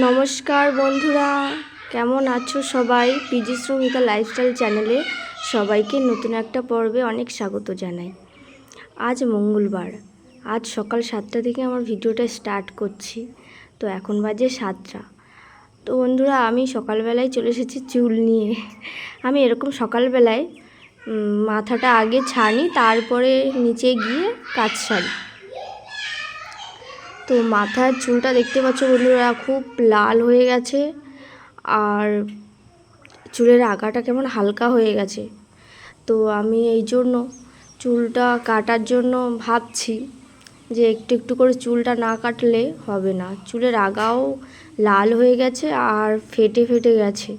নমস্কার বন্ধুরা, কেমন আছো সবাই? পিজি শ্রমিকা লাইফস্টাইল চ্যানেলে সবাইকে নতুন একটা পর্বে অনেক স্বাগত জানাই। আজ মঙ্গলবার, আজ সকাল সাতটা থেকে আমার ভিডিওটা স্টার্ট করছি। তো এখন বাজে সাতটা। তো বন্ধুরা, আমি সকালবেলায় চলে এসেছি চুল নিয়ে। আমি এরকম সকালবেলায় মাথাটা আগে ছানি তারপরে নিচে গিয়ে কাজ সারি। তো মাথার চুলটা দেখতে পাচ্ছ বন্ধুরা, খুব লাল হয়ে গেছে আর চুলের আগাটা কেমন হালকা হয়ে গেছে। তো আমি এই জন্য চুলটা কাটার জন্য ভাবছি যে একটু একটু করে চুলটা না কাটলে হবে না। চুলের আগাও লাল হয়ে গেছে আর ফেটে ফেটে গেছে।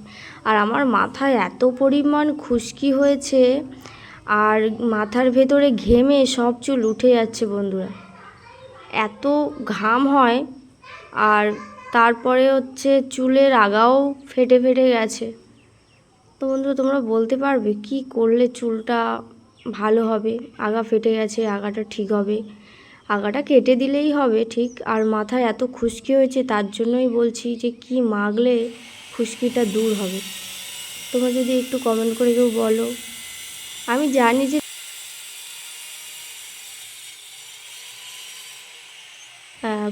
আর আমার মাথায় এত পরিমাণ খুশকি হয়েছে আর মাথার ভেতরে ঘেমে সব চুল উঠে যাচ্ছে বন্ধুরা। এত ঘাম হয় আর তারপরে হচ্ছে চুলের আগাও ফেটে ফেটে গেছে। তো বন্ধু, তোমরা বলতে পারবে কি করলে চুলটা ভালো হবে? আগা ফেটে গেছে, আগাটা ঠিক হবে। আগাটা কেটে দিলেই হবে, ঠিক? আর মাথায় এত খুশকি হয়েছে, তার জন্যই বলছি যে কি মাগলে খুশকিটা দূর হবে। তোমরা যদি একটু কমেন্ট করে কেউ বলো। আমি জানি যে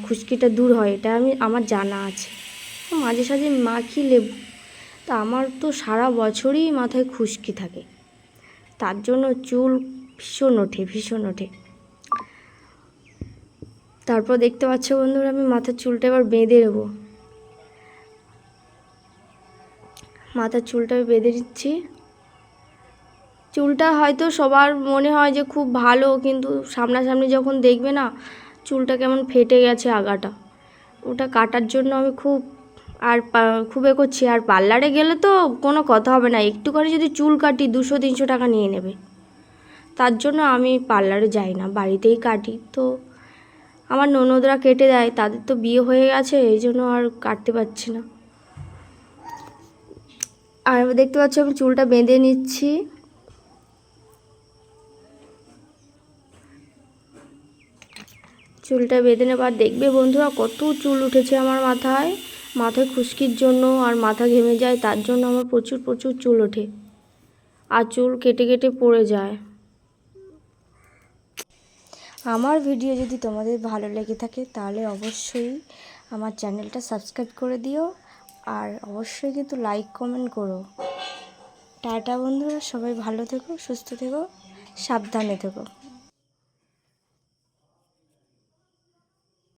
খুশকিটা দূর হয়, এটা আমি, আমার জানা আছে। মাঝে সাঝে মাখি লেবু, তা আমার তো সারা বছরই মাথায় খুশকি থাকে। তার জন্য চুল ভীষণ ওঠে ভীষণ ওঠে। তারপর দেখতে পাচ্ছ বন্ধুরা, আমি মাথার চুলটা এবার বেঁধে নেব। মাথার চুলটা আমি বেঁধে দিচ্ছি চুলটা হয়তো সবার মনে হয় যে খুব ভালো, কিন্তু সামনাসামনি যখন দেখবে না চুলটা কেমন ফেটে গেছে আগাটা। ওটা কাটার জন্য আমি খুব আর খুব এ করছি। আর পার্লারে গেলে তো কোনো কথা হবে না। একটু করে যদি চুল কাটি, দুশো, তিনশো টাকা নিয়ে নেবে। তার জন্য আমি পার্লারে যাই না, বাড়িতেই কাটি। তো আমার ননদরা কেটে দেয়, তাদের তো বিয়ে হয়ে গেছে, এই জন্য আর কাটতে পারছি না। আর দেখতে পাচ্ছ আমি চুলটা বেঁধে নিচ্ছি। চুলটা বেঁধে নেবার দেখবে বন্ধুরা কত চুল উঠেছে আমার মাথায়। মাথায় খুশকির জন্য আর মাথা ঘেমে যায়, তার জন্য আমার প্রচুর প্রচুর চুল ওঠে। আর চুল কেটে কেটে পড়ে যায়। আমার ভিডিও যদি তোমাদের ভালো লেগে থাকে, তাহলে অবশ্যই আমার চ্যানেলটা সাবস্ক্রাইব করে দিও। আর অবশ্যই কিন্তু লাইক, কমেন্ট করো। টাটা বন্ধুরা, সবাই ভালো থেকো, সুস্থ থেকো, সাবধানে থেকো।